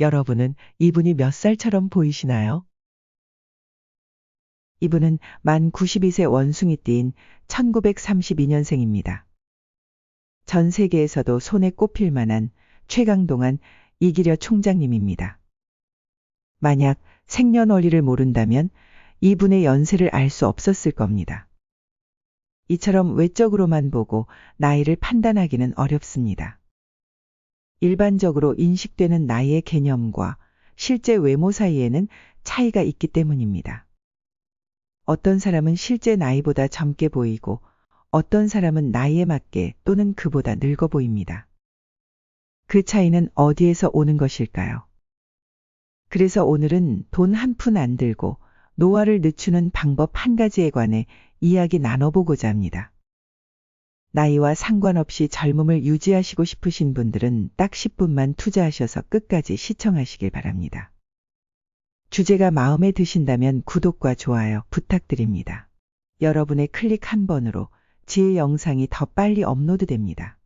여러분은 이분이 몇 살처럼 보이시나요? 이분은 만 92세 원숭이띠인 1932년생입니다. 전 세계에서도 손에 꼽힐 만한 최강동안 이기려 총장님입니다. 만약 생년월일을 모른다면 이분의 연세를 알 수 없었을 겁니다. 이처럼 외적으로만 보고 나이를 판단하기는 어렵습니다. 일반적으로 인식되는 나이의 개념과 실제 외모 사이에는 차이가 있기 때문입니다. 어떤 사람은 실제 나이보다 젊게 보이고 어떤 사람은 나이에 맞게 또는 그보다 늙어 보입니다. 그 차이는 어디에서 오는 것일까요? 그래서 오늘은 돈 한 푼 안 들고 노화를 늦추는 방법 한 가지에 관해 이야기 나눠보고자 합니다. 나이와 상관없이 젊음을 유지하시고 싶으신 분들은 딱 10분만 투자하셔서 끝까지 시청하시길 바랍니다. 주제가 마음에 드신다면 구독과 좋아요 부탁드립니다. 여러분의 클릭 한 번으로 지혜 영상이 더 빨리 업로드됩니다.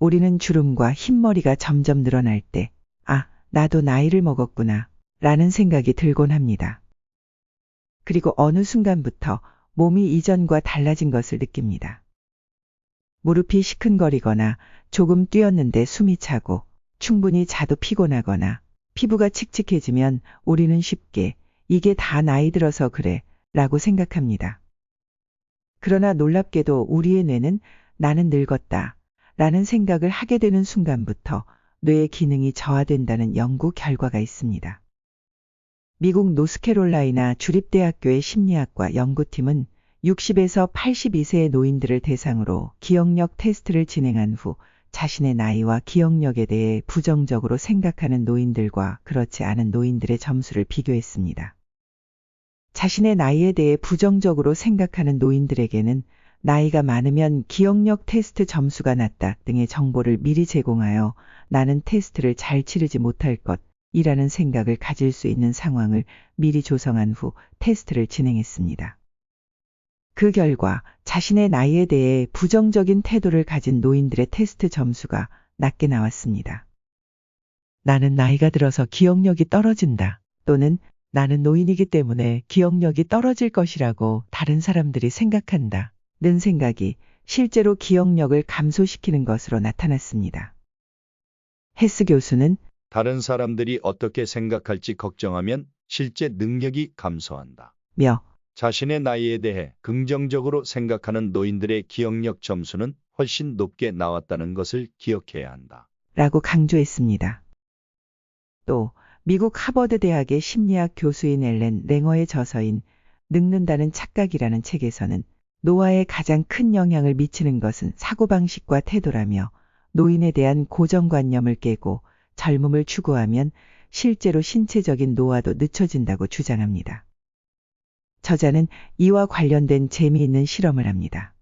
우리는 주름과 흰머리가 점점 늘어날 때, 아, 나도 나이를 먹었구나, 라는 생각이 들곤 합니다. 그리고 어느 순간부터 몸이 이전과 달라진 것을 느낍니다. 무릎이 시큰거리거나 조금 뛰었는데 숨이 차고 충분히 자도 피곤하거나 피부가 칙칙해지면 우리는 쉽게 이게 다 나이 들어서 그래 라고 생각합니다. 그러나 놀랍게도 우리의 뇌는 나는 늙었다 라는 생각을 하게 되는 순간부터 뇌의 기능이 저하된다는 연구 결과가 있습니다. 미국 노스캐롤라이나 주립대학교의 심리학과 연구팀은 60에서 82세의 노인들을 대상으로 기억력 테스트를 진행한 후 자신의 나이와 기억력에 대해 부정적으로 생각하는 노인들과 그렇지 않은 노인들의 점수를 비교했습니다. 자신의 나이에 대해 부정적으로 생각하는 노인들에게는 나이가 많으면 기억력 테스트 점수가 낮다 등의 정보를 미리 제공하여 나는 테스트를 잘 치르지 못할 것 이라는 생각을 가질 수 있는 상황을 미리 조성한 후 테스트를 진행했습니다. 그 결과 자신의 나이에 대해 부정적인 태도를 가진 노인들의 테스트 점수가 낮게 나왔습니다. 나는 나이가 들어서 기억력이 떨어진다 또는 나는 노인이기 때문에 기억력이 떨어질 것이라고 다른 사람들이 생각한다. 는 생각이 실제로 기억력을 감소시키는 것으로 나타났습니다. 헤스 교수는 다른 사람들이 어떻게 생각할지 걱정하면 실제 능력이 감소한다. 며 자신의 나이에 대해 긍정적으로 생각하는 노인들의 기억력 점수는 훨씬 높게 나왔다는 것을 기억해야 한다. 라고 강조했습니다. 또 미국 하버드 대학의 심리학 교수인 엘렌 랭어의 저서인 늙는다는 착각이라는 책에서는 노화에 가장 큰 영향을 미치는 것은 사고방식과 태도라며 노인에 대한 고정관념을 깨고 젊음을 추구하면 실제로 신체적인 노화도 늦춰진다고 주장합니다. 저자는 이와 관련된 재미있는 실험을 합니다.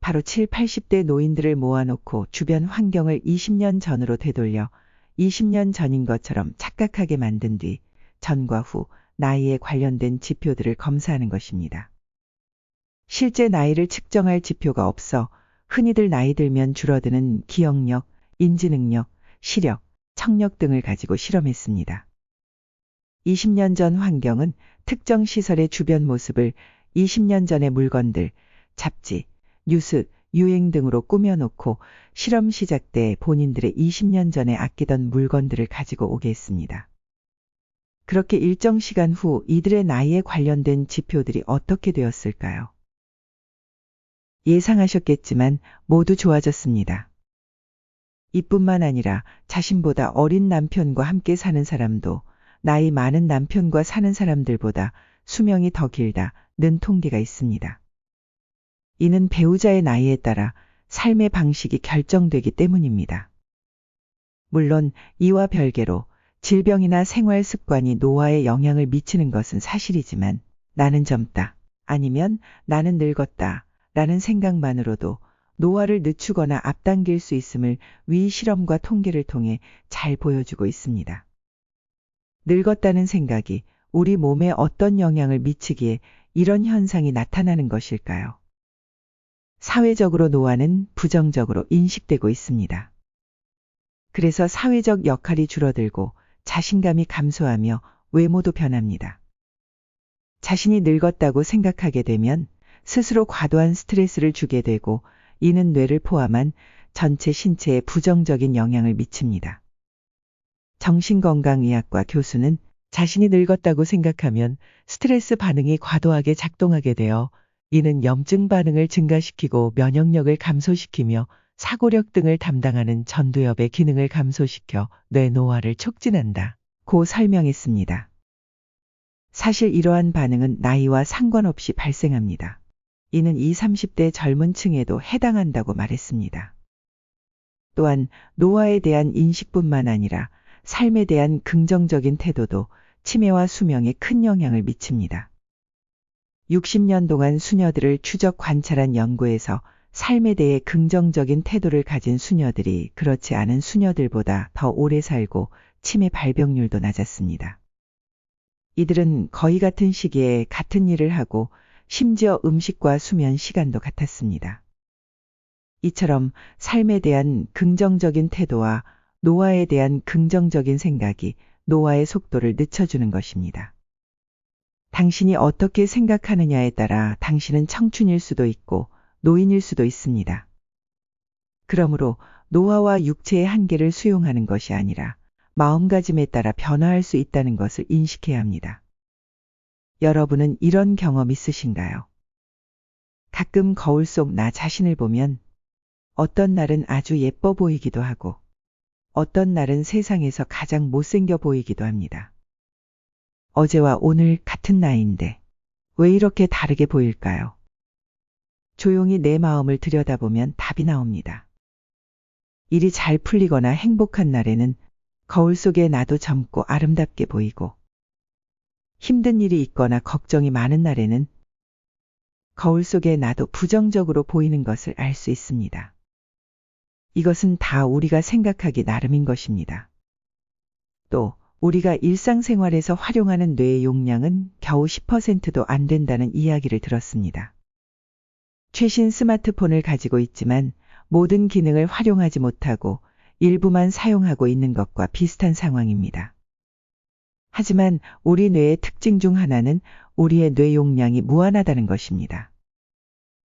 바로 7, 80대 노인들을 모아놓고 주변 환경을 20년 전으로 되돌려 20년 전인 것처럼 착각하게 만든 뒤 전과 후 나이에 관련된 지표들을 검사하는 것입니다. 실제 나이를 측정할 지표가 없어 흔히들 나이 들면 줄어드는 기억력, 인지능력, 시력, 청력 등을 가지고 실험했습니다. 20년 전 환경은 특정 시설의 주변 모습을 20년 전의 물건들, 잡지, 뉴스, 유행 등으로 꾸며놓고 실험 시작 때 본인들의 20년 전에 아끼던 물건들을 가지고 오게 했습니다. 그렇게 일정 시간 후 이들의 나이에 관련된 지표들이 어떻게 되었을까요? 예상하셨겠지만 모두 좋아졌습니다. 이뿐만 아니라 자신보다 어린 남편과 함께 사는 사람도 나이 많은 남편과 사는 사람들보다 수명이 더 길다는 통계가 있습니다. 이는 배우자의 나이에 따라 삶의 방식이 결정되기 때문입니다. 물론 이와 별개로 질병이나 생활 습관이 노화에 영향을 미치는 것은 사실이지만 나는 젊다 아니면 나는 늙었다 라는 생각만으로도 노화를 늦추거나 앞당길 수 있음을 위 실험과 통계를 통해 잘 보여주고 있습니다. 늙었다는 생각이 우리 몸에 어떤 영향을 미치기에 이런 현상이 나타나는 것일까요? 사회적으로 노화는 부정적으로 인식되고 있습니다. 그래서 사회적 역할이 줄어들고 자신감이 감소하며 외모도 변합니다. 자신이 늙었다고 생각하게 되면 스스로 과도한 스트레스를 주게 되고 이는 뇌를 포함한 전체 신체에 부정적인 영향을 미칩니다. 정신건강의학과 교수는 자신이 늙었다고 생각하면 스트레스 반응이 과도하게 작동하게 되어 이는 염증 반응을 증가시키고 면역력을 감소시키며 사고력 등을 담당하는 전두엽의 기능을 감소시켜 뇌 노화를 촉진한다. 고 설명했습니다. 사실 이러한 반응은 나이와 상관없이 발생합니다. 이는 20, 30대 젊은 층에도 해당한다고 말했습니다. 또한 노화에 대한 인식뿐만 아니라 삶에 대한 긍정적인 태도도 치매와 수명에 큰 영향을 미칩니다. 60년 동안 수녀들을 추적 관찰한 연구에서 삶에 대해 긍정적인 태도를 가진 수녀들이 그렇지 않은 수녀들보다 더 오래 살고 치매 발병률도 낮았습니다. 이들은 거의 같은 시기에 같은 일을 하고 심지어 음식과 수면 시간도 같았습니다. 이처럼 삶에 대한 긍정적인 태도와 노화에 대한 긍정적인 생각이 노화의 속도를 늦춰주는 것입니다. 당신이 어떻게 생각하느냐에 따라 당신은 청춘일 수도 있고 노인일 수도 있습니다. 그러므로 노화와 육체의 한계를 수용하는 것이 아니라 마음가짐에 따라 변화할 수 있다는 것을 인식해야 합니다. 여러분은 이런 경험 있으신가요? 가끔 거울 속 나 자신을 보면 어떤 날은 아주 예뻐 보이기도 하고 어떤 날은 세상에서 가장 못생겨 보이기도 합니다. 어제와 오늘 같은 나이인데 왜 이렇게 다르게 보일까요? 조용히 내 마음을 들여다보면 답이 나옵니다. 일이 잘 풀리거나 행복한 날에는 거울 속에 나도 젊고 아름답게 보이고 힘든 일이 있거나 걱정이 많은 날에는 거울 속에 나도 부정적으로 보이는 것을 알 수 있습니다. 이것은 다 우리가 생각하기 나름인 것입니다. 또 우리가 일상생활에서 활용하는 뇌의 용량은 겨우 10%도 안 된다는 이야기를 들었습니다. 최신 스마트폰을 가지고 있지만 모든 기능을 활용하지 못하고 일부만 사용하고 있는 것과 비슷한 상황입니다. 하지만 우리 뇌의 특징 중 하나는 우리의 뇌 용량이 무한하다는 것입니다.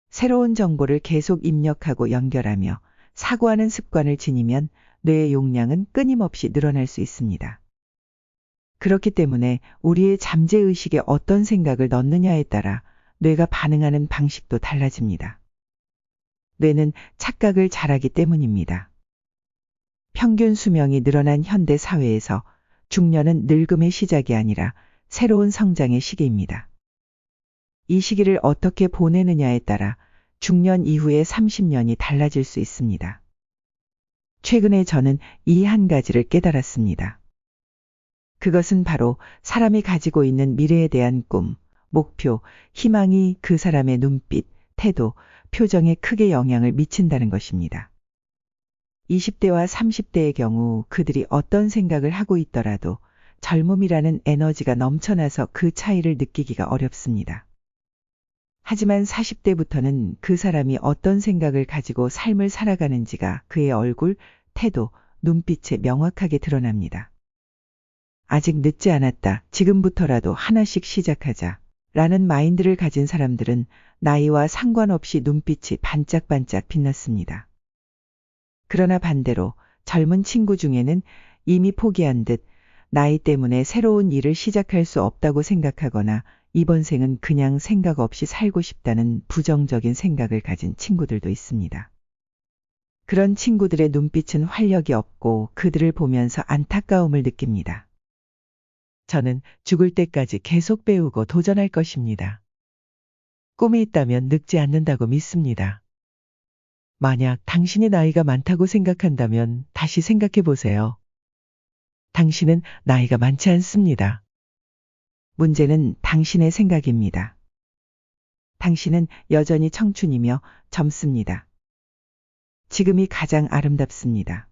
새로운 정보를 계속 입력하고 연결하며 사고하는 습관을 지니면 뇌의 용량은 끊임없이 늘어날 수 있습니다. 그렇기 때문에 우리의 잠재의식에 어떤 생각을 넣느냐에 따라 뇌가 반응하는 방식도 달라집니다. 뇌는 착각을 잘하기 때문입니다. 평균 수명이 늘어난 현대 사회에서 중년은 늙음의 시작이 아니라 새로운 성장의 시기입니다. 이 시기를 어떻게 보내느냐에 따라 중년 이후의 30년이 달라질 수 있습니다. 최근에 저는 이 한 가지를 깨달았습니다. 그것은 바로 사람이 가지고 있는 미래에 대한 꿈, 목표, 희망이 그 사람의 눈빛, 태도, 표정에 크게 영향을 미친다는 것입니다. 20대와 30대의 경우 그들이 어떤 생각을 하고 있더라도 젊음이라는 에너지가 넘쳐나서 그 차이를 느끼기가 어렵습니다. 하지만 40대부터는 그 사람이 어떤 생각을 가지고 삶을 살아가는지가 그의 얼굴, 태도, 눈빛에 명확하게 드러납니다. 아직 늦지 않았다. 지금부터라도 하나씩 시작하자. 라는 마인드를 가진 사람들은 나이와 상관없이 눈빛이 반짝반짝 빛났습니다. 그러나 반대로 젊은 친구 중에는 이미 포기한 듯 나이 때문에 새로운 일을 시작할 수 없다고 생각하거나 이번 생은 그냥 생각 없이 살고 싶다는 부정적인 생각을 가진 친구들도 있습니다. 그런 친구들의 눈빛은 활력이 없고 그들을 보면서 안타까움을 느낍니다. 저는 죽을 때까지 계속 배우고 도전할 것입니다. 꿈이 있다면 늙지 않는다고 믿습니다. 만약 당신이 나이가 많다고 생각한다면 다시 생각해 보세요. 당신은 나이가 많지 않습니다. 문제는 당신의 생각입니다. 당신은 여전히 청춘이며 젊습니다. 지금이 가장 아름답습니다.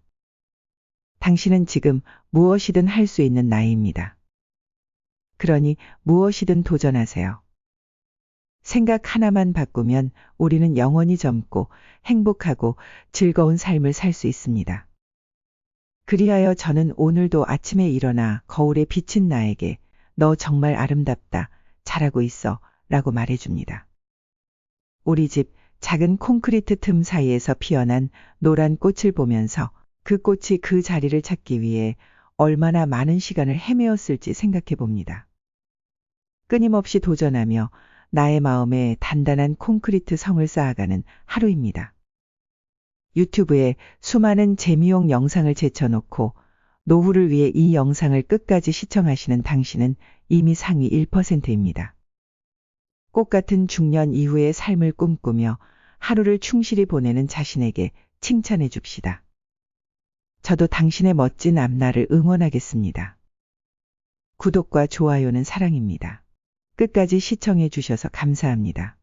당신은 지금 무엇이든 할 수 있는 나이입니다. 그러니 무엇이든 도전하세요. 생각 하나만 바꾸면 우리는 영원히 젊고 행복하고 즐거운 삶을 살 수 있습니다. 그리하여 저는 오늘도 아침에 일어나 거울에 비친 나에게 너 정말 아름답다. 잘하고 있어. 라고 말해줍니다. 우리 집 작은 콘크리트 틈 사이에서 피어난 노란 꽃을 보면서 그 꽃이 그 자리를 찾기 위해 얼마나 많은 시간을 헤매었을지 생각해 봅니다. 끊임없이 도전하며 나의 마음에 단단한 콘크리트 성을 쌓아가는 하루입니다. 유튜브에 수많은 재미용 영상을 제쳐놓고 노후를 위해 이 영상을 끝까지 시청하시는 당신은 이미 상위 1%입니다. 꽃 같은 중년 이후의 삶을 꿈꾸며 하루를 충실히 보내는 자신에게 칭찬해 줍시다. 저도 당신의 멋진 앞날을 응원하겠습니다. 구독과 좋아요는 사랑입니다. 끝까지 시청해 주셔서 감사합니다.